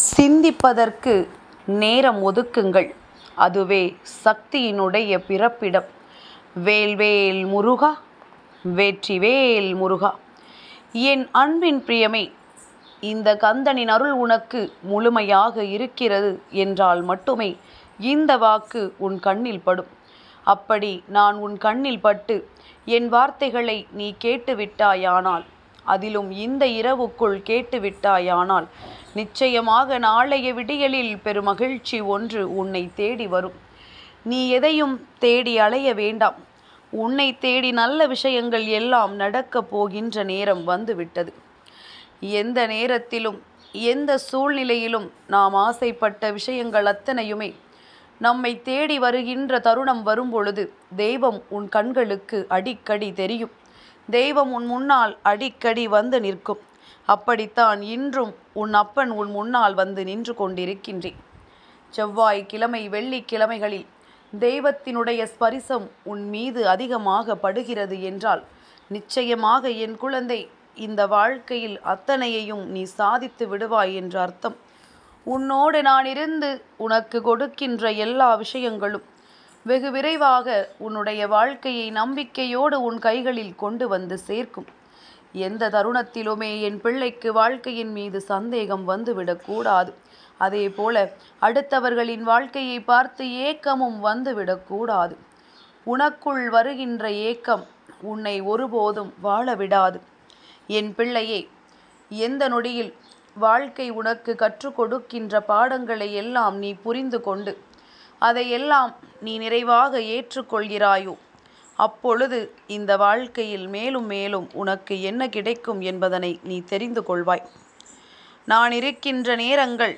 சிந்திப்பதற்கு நேரம் ஒதுக்குங்கள். அதுவே சக்தியினுடைய பிறப்பிடம். வேல்வேல் முருகா வெற்றிவேல் முருகா. என் அன்பின் பிரியமே இந்த கந்தனின் அருள் உனக்கு முழுமையாக இருக்கிறது என்றால் மட்டுமே இந்த வாக்கு உன் கண்ணில் படும். அப்படி நான் உன் கண்ணில் பட்டு என் வார்த்தைகளை நீ கேட்டுவிட்டாயானால் அதிலும் இந்த இரவுக்குள் கேட்டுவிட்டாயானால் நிச்சயமாக நாளைய விடியலில் பெருமகிழ்ச்சி ஒன்று உன்னை தேடி வரும். நீ எதையும் தேடி அலைய வேண்டாம். உன்னை தேடி நல்ல விஷயங்கள் எல்லாம் நடக்கப் போகின்ற நேரம் வந்துவிட்டது. எந்த நேரத்திலும் எந்த சூழ்நிலையிலும் நாம் ஆசைப்பட்ட விஷயங்கள் அத்தனையுமே நம்மை தேடி வருகின்ற தருணம் வரும்பொழுது தெய்வம் உன் கண்களுக்கு அடிக்கடி தெரியும். தெய்வம் உன் முன்னால் அடிக்கடி வந்து நிற்கும். அப்படித்தான் இன்றும் உன் அப்பன் உன் முன்னால் வந்து நின்று கொண்டிருக்கின்றேன். செவ்வாய் கிழமை வெள்ளிக்கிழமைகளில் தெய்வத்தினுடைய ஸ்பரிசம் உன் மீது அதிகமாக படுகிறது என்றால் நிச்சயமாக என் குழந்தை இந்த வாழ்க்கையில் அத்தனையையும் நீ சாதித்து விடுவாய் என்று அர்த்தம். உன்னோடு நான் இருந்து உனக்கு கொடுக்கின்ற எல்லா விஷயங்களும் வெகு விரைவாக உன்னுடைய வாழ்க்கையை நம்பிக்கையோடு உன் கைகளில் கொண்டு வந்து சேர்க்கும். எந்த தருணத்திலுமே என் பிள்ளைக்கு வாழ்க்கையின் மீது சந்தேகம் வந்துவிடக்கூடாது அதே போல அடுத்தவர்களின் வாழ்க்கையை பார்த்து ஏக்கமும் வந்துவிடக்கூடாது உனக்குள் வருகின்ற ஏக்கம் உன்னை ஒருபோதும் வாழ விடாது என் பிள்ளையே எந்த நொடியில் வாழ்க்கை உனக்கு கற்றுக் கொடுக்கின்ற பாடங்களை எல்லாம் நீ புரிந்து கொண்டு அதையெல்லாம் நீ நிறைவாக ஏற்றுக்கொள்கிறாயோ? அப்பொழுது இந்த வாழ்க்கையில் மேலும் மேலும் உனக்கு என்ன கிடைக்கும் என்பதனை நீ தெரிந்து கொள்வாய். நான் இருக்கின்ற நேரங்கள்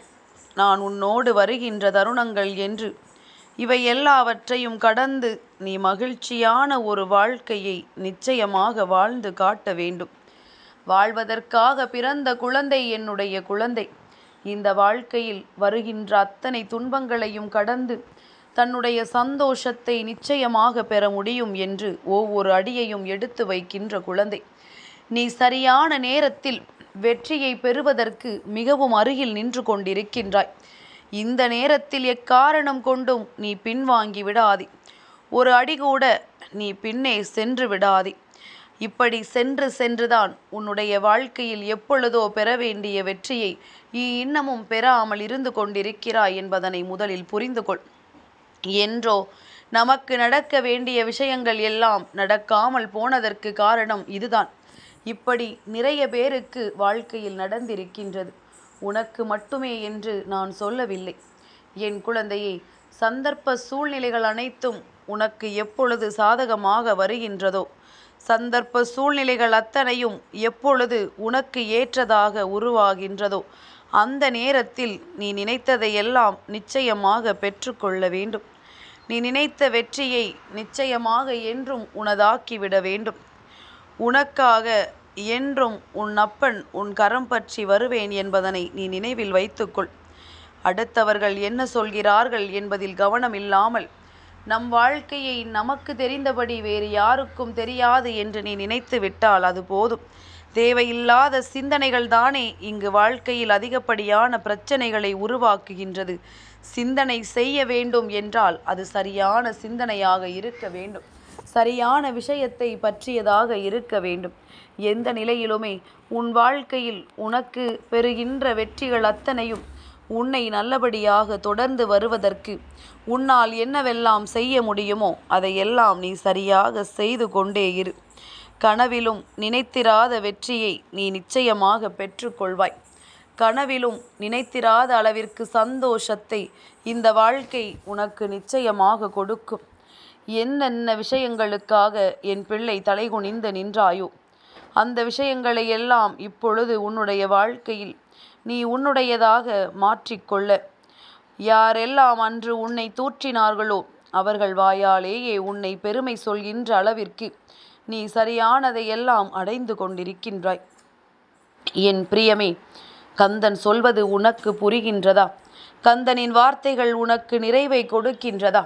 நான் உன்னோடு வருகின்ற தருணங்கள் என்று இவை எல்லாவற்றையும் கடந்து நீ மகிழ்ச்சியான ஒரு வாழ்க்கையை நிச்சயமாக வாழ்ந்து காட்ட வேண்டும். வாழ்வதற்காக பிறந்த குழந்தை என்னுடைய குழந்தை. இந்த வாழ்க்கையில் வருகின்ற அத்தனை துன்பங்களையும் கடந்து தன்னுடைய சந்தோஷத்தை நிச்சயமாக பெற முடியும் என்று ஒவ்வொரு அடியையும் எடுத்து வைக்கின்ற குழந்தை. நீ சரியான நேரத்தில் வெற்றியை பெறுவதற்கு மிகவும் அருகில் நின்று கொண்டிருக்கின்றாய். இந்த நேரத்தில் எக்காரணம் கொண்டும் நீ பின்வாங்கி விடாதே. ஒரு அடி கூட நீ பின்னே சென்று விடாதே. இப்படி சென்று சென்றுதான் உன்னுடைய வாழ்க்கையில் எப்பொழுதோ பெற வேண்டிய வெற்றியை நீ இன்னமும் பெறாமல் இருந்து கொண்டிருக்கிறாய் என்பதனை முதலில் புரிந்து கொள் என்றோ? நமக்கு நடக்க வேண்டிய விஷயங்கள் எல்லாம் நடக்காமல் போனதற்கு காரணம் இதுதான். இப்படி நிறைய பேருக்கு வாழ்க்கையில் நடந்திருக்கின்றது. உனக்கு மட்டுமே என்று நான் சொல்லவில்லை. என் குழந்தையே சந்தர்ப்ப சூழ்நிலைகள் அனைத்தும் உனக்கு எப்பொழுது சாதகமாக வருகின்றதோ சந்தர்ப்ப சூழ்நிலைகள் அத்தனையும் எப்பொழுது உனக்கு ஏற்றதாக உருவாகின்றதோ அந்த நேரத்தில் நீ நினைத்ததையெல்லாம் நிச்சயமாக பெற்றுக்கொள்ள வேண்டும். நீ நினைத்த வெற்றியை நிச்சயமாக என்றும் உனதாக்கிவிட வேண்டும். உனக்காக என்றும் உன் அப்பன் உன் கரம் பற்றி வருவேன் என்பதனை நீ நினைவில் வைத்துக்கொள். அடுத்தவர்கள் என்ன சொல்கிறார்கள் என்பதில் கவனம் இல்லாமல் நம் வாழ்க்கையை நமக்கு தெரிந்தபடி வேறு யாருக்கும் தெரியாது என்று நீ நினைத்து விட்டால் அது போதும். தேவையில்லாத சிந்தனைகள் தானே இங்கு வாழ்க்கையில் அதிகப்படியான பிரச்சனைகளை உருவாக்குகின்றது. சிந்தனை செய்ய வேண்டும் என்றால் அது சரியான சிந்தனையாக இருக்க வேண்டும். சரியான விஷயத்தை பற்றியதாக இருக்க வேண்டும். எந்த நிலையிலுமே உன் வாழ்க்கையில் உனக்கு பெறுகின்ற வெற்றிகள் அத்தனையும் உன்னை நல்லபடியாக தொடர்ந்து வருவதற்கு உன்னால் என்னவெல்லாம் செய்ய முடியுமோ அதையெல்லாம் நீ சரியாக செய்து கொண்டே இரு. கனவிலும் நினைத்திராத வெற்றியை நீ நிச்சயமாக பெற்றுக்கொள்வாய். கனவிலும் நினைத்திராத அளவிற்கு சந்தோஷத்தை இந்த வாழ்க்கை உனக்கு நிச்சயமாக கொடுக்கும். என்னென்ன விஷயங்களுக்காக என் பிள்ளை தலைகுனிந்து நின்றாயோ அந்த விஷயங்களை எல்லாம் இப்பொழுது உன்னுடைய வாழ்க்கையில் நீ உன்னுடையதாக மாற்றிக்கொள்ள. யாரெல்லாம் அன்று உன்னை தூற்றினார்களோ அவர்கள் வாயாலேயே உன்னை பெருமை சொல்கின்ற அளவிற்கு நீ சரியானதையெல்லாம் அடைந்து கொண்டிருக்கின்றாய். என் பிரியமே கந்தன் சொல்வது உனக்கு புரிகின்றதா? கந்தனின் வார்த்தைகள் உனக்கு நிறைவை கொடுக்கின்றதா?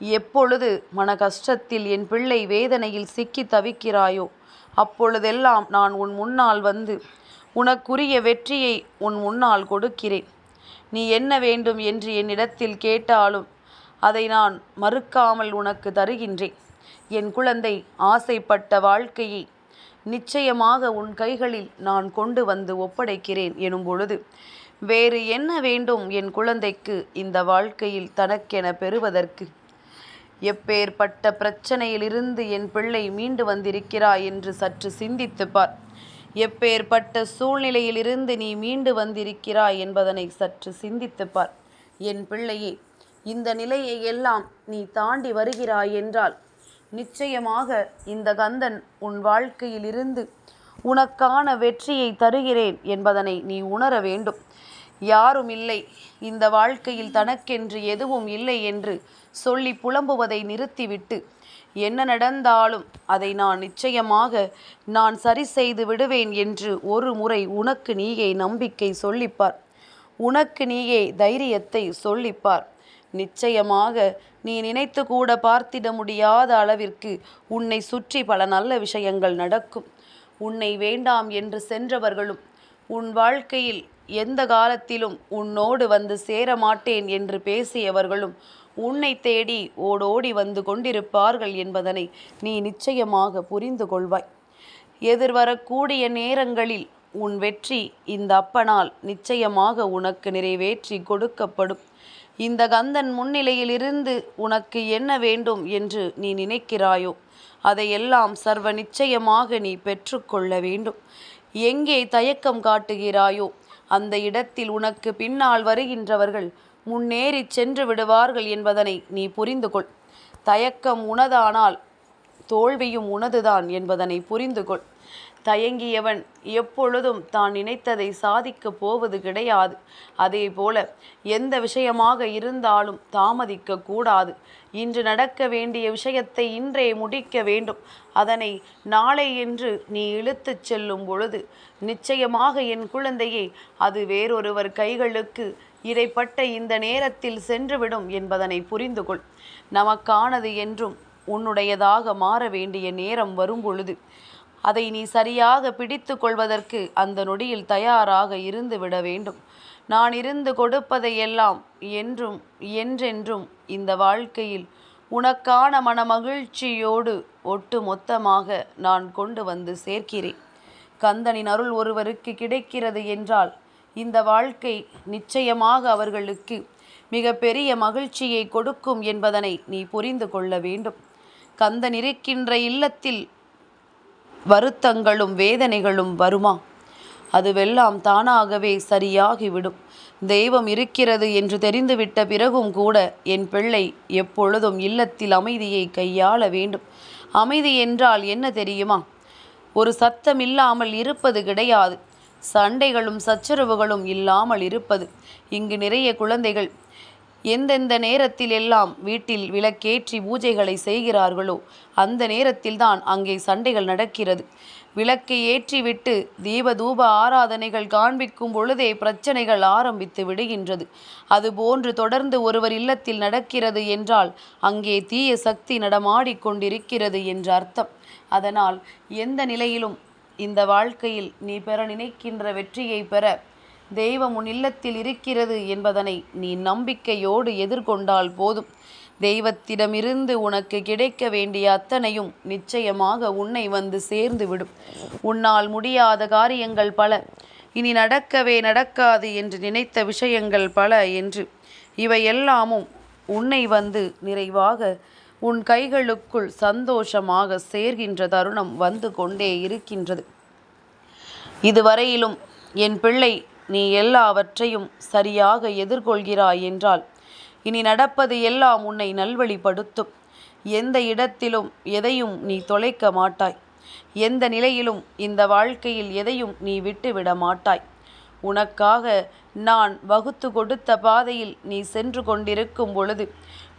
எப்பொழுது மன கஷ்டத்தில் என் பிள்ளை வேதனையில் சிக்கி தவிக்கிறாயோ அப்பொழுதெல்லாம் நான் உன் முன்னால் வந்து உனக்குரிய வெற்றியை உன் முன்னால் கொடுக்கிறேன். நீ என்ன வேண்டும் என்று என்னிடத்தில் கேட்டாலும் அதை நான் மறுக்காமல் உனக்கு தருகின்றேன். என் குழந்தை ஆசைப்பட்ட வாழ்க்கையை நிச்சயமாக உன் கைகளில் நான் கொண்டு வந்து ஒப்படைக்கிறேன் எனும் பொழுது வேறு என்ன வேண்டும் என் குழந்தைக்கு இந்த வாழ்க்கையில் தனக்கென பெறுவதற்கு? எப்பேற்பட்ட பிரச்சனையிலிருந்து என் பிள்ளை மீண்டு வந்திருக்கிறாய் என்று சற்று சிந்தித்து பார். எப்பேற்பட்ட சூழ்நிலையிலிருந்து நீ மீண்டு வந்திருக்கிறாய் என்பதனை சற்று சிந்தித்து பார். என் பிள்ளையே இந்த நிலையை எல்லாம் நீ தாண்டி வருகிறாய் என்றால் நிச்சயமாக இந்த கந்தன் உன் வாழ்க்கையிலிருந்து உனக்கான வெற்றியை தருகிறேன் என்பதனை நீ உணர வேண்டும். யாரும் இல்லை. இந்த வாழ்க்கையில் தனக்கென்று எதுவும் இல்லை என்று சொல்லி புலம்புவதை நிறுத்திவிட்டு என்ன நடந்தாலும் அதை நான் நிச்சயமாக நான் சரி செய்து விடுவேன் என்று ஒரு முறை உனக்கு நீயே நம்பிக்கை சொல்லிப்பார். உனக்கு நீயே தைரியத்தை சொல்லிப்பார். நிச்சயமாக நீ நினைத்து கூட பார்த்திட முடியாத அளவிற்கு உன்னை சுற்றி பல நல்ல விஷயங்கள் நடக்கும். உன்னை வேண்டாம் என்று சென்றவர்களும் உன் வாழ்க்கையில் எந்த காலத்திலும் உன்னோடு வந்து சேர மாட்டேன் என்று பேசியவர்களும் உன்னை தேடி ஓடோடி வந்து கொண்டிருப்பார்கள் என்பதனை நீ நிச்சயமாக புரிந்து கொள்வாய். எதிர்வரக்கூடிய நேரங்களில் உன் வெற்றி இந்த அப்பனால் நிச்சயமாக உனக்கு நிறைவேற்றி கொடுக்கப்படும். இந்த கந்தன் முன்னிலையிலிருந்து உனக்கு என்ன வேண்டும் என்று நீ நினைக்கிறாயோ அதையெல்லாம் சர்வ நிச்சயமாக நீ பெற்றுக்கொள்ள வேண்டும். எங்கே தயக்கம் காட்டுகிறாயோ அந்த இடத்தில் உனக்கு பின்னால் வருகின்றவர்கள் முன்னேறி சென்று விடுவார்கள் என்பதனை நீ புரிந்து கொள் தயக்கம் உனதானால் தோல்வியும் உனதுதான் என்பதனை புரிந்து கொள் தயங்கியவன் எப்பொழுதும் தான் நினைத்ததை சாதிக்கப் போவது கிடையாது. அதே போல எந்த விஷயமாக இருந்தாலும் தாமதிக்க கூடாது. இன்று நடக்க வேண்டிய விஷயத்தை இன்றே முடிக்க வேண்டும். அதனை நாளை என்று நீ இழுத்துச் செல்லும் பொழுது நிச்சயமாக என் குழந்தையே அது வேறொருவர் கைகளுக்கு இடைப்பட்ட இந்த நேரத்தில் சென்றுவிடும் என்பதனை புரிந்து கொள் நமக்கானது என்றும் உன்னுடையதாக மாற வேண்டிய நேரம் வரும் பொழுது அதை நீ சரியாக பிடித்து கொள்வதற்கு அந்த நொடியில் தயாராக இருந்து விட வேண்டும். நான் இருந்து கொடுப்பதையெல்லாம் என்றும் என்றென்றும் இந்த வாழ்க்கையில் உனக்கான மனமகிழ்ச்சியோடு ஒட்டு மொத்தமாக நான் கொண்டு வந்து சேர்க்கிறேன். கந்தனின் அருள் ஒருவருக்கு கிடைக்கிறது என்றால் இந்த வாழ்க்கை நிச்சயமாக அவர்களுக்கு மிக பெரிய மகிழ்ச்சியை கொடுக்கும் என்பதனை நீ புரிந்து கொள்ள வேண்டும். கந்தன் இருக்கின்ற இல்லத்தில் வருத்தங்களும் வேதனைகளும் வருமா? அதுவெல்லாம் தானாகவே சரியாகிவிடும். தெய்வம் இருக்கிறது என்று தெரிந்துவிட்ட பிறகும் கூட என் பிள்ளை எப்பொழுதும் இல்லத்தில் அமைதியை கையாள வேண்டும். அமைதி என்றால் என்ன தெரியுமா? ஒரு சத்தம் இல்லாமல் இருப்பது கிடையாது. சண்டைகளும் சச்சரவுகளும் இல்லாமல் இருப்பது. இங்கு நிறைய குழந்தைகள் எந்தெந்த நேரத்தில் எல்லாம் வீட்டில் விளக்கேற்றி பூஜைகளை செய்கிறார்களோ அந்த நேரத்தில்தான் அங்கே சண்டைகள் நடக்கிறது. விளக்கை ஏற்றிவிட்டு தீபதூப ஆராதனைகள் காண்பிக்கும் பொழுதே பிரச்சனைகள் ஆரம்பித்து விடுகின்றது. அதுபோன்று தொடர்ந்து ஒருவர் இல்லத்தில் நடக்கிறது என்றால் அங்கே தீய சக்தி நடமாடிக்கொண்டிருக்கிறது என்ற அர்த்தம். அதனால் எந்த நிலையிலும் இந்த வாழ்க்கையில் நீ பெற நினைக்கின்ற வெற்றியை பெற தெய்வம் உன் இல்லத்தில் இருக்கிறது என்பதனை நீ நம்பிக்கையோடு எதிர்கொண்டால் போதும். தெய்வத்திடமிருந்து உனக்கு கிடைக்க வேண்டிய அத்தனையும் நிச்சயமாக உன்னை வந்து சேர்ந்து விடும் உன்னால் முடியாத காரியங்கள் பல. இனி நடக்கவே நடக்காது என்று நினைத்த விஷயங்கள் பல என்று. இவை எல்லாமும் உன்னை வந்து நிறைவாக உன் கைகளுக்குள் சந்தோஷமாக சேர்கின்ற தருணம் வந்து கொண்டே இருக்கின்றது. இதுவரையிலும் என் பிள்ளை நீ எல்லாவற்றையும் சரியாக எதிர்கொள்கிறாய் என்றால் இனி நடப்பது எல்லாம் உன்னை நல்வழிப்படுத்தும். எந்த இடத்திலும் எதையும் நீ தொலைக்க மாட்டாய். எந்த நிலையிலும் இந்த வாழ்க்கையில் எதையும் நீ விட்டுவிட மாட்டாய். உனக்காக நான் வகுத்து கொடுத்த பாதையில் நீ சென்று கொண்டிருக்கும் பொழுது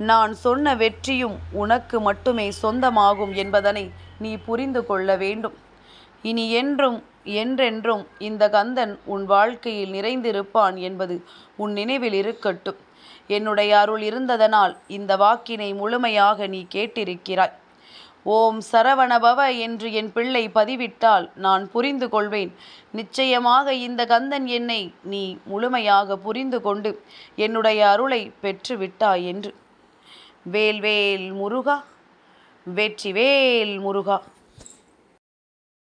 நான் சொன்ன வெற்றியும் உனக்கு மட்டுமே சொந்தமாகும் என்பதனை நீ புரிந்து கொள்ள வேண்டும். இனி என்றும் என்றென்றும் இந்த கந்தன் உன் வாழ்க்கையில் நிறைந்திருப்பான் என்பது உன் நினைவில் இருக்கட்டும். என்னுடைய அருள் இருந்ததனால் இந்த வாக்கினை முழுமையாக நீ கேட்டிருக்கிறாய். ஓம் சரவணபவ என்று என் பிள்ளை பதிவிட்டால் நான் புரிந்து கொள்வேன். நிச்சயமாக இந்த கந்தன் என்னை நீ முழுமையாக புரிந்து கொண்டு என்னுடைய அருளை பெற்று விட்டாய் என்று. வேல்வேல் முருகா வெற்றிவேல் முருகா.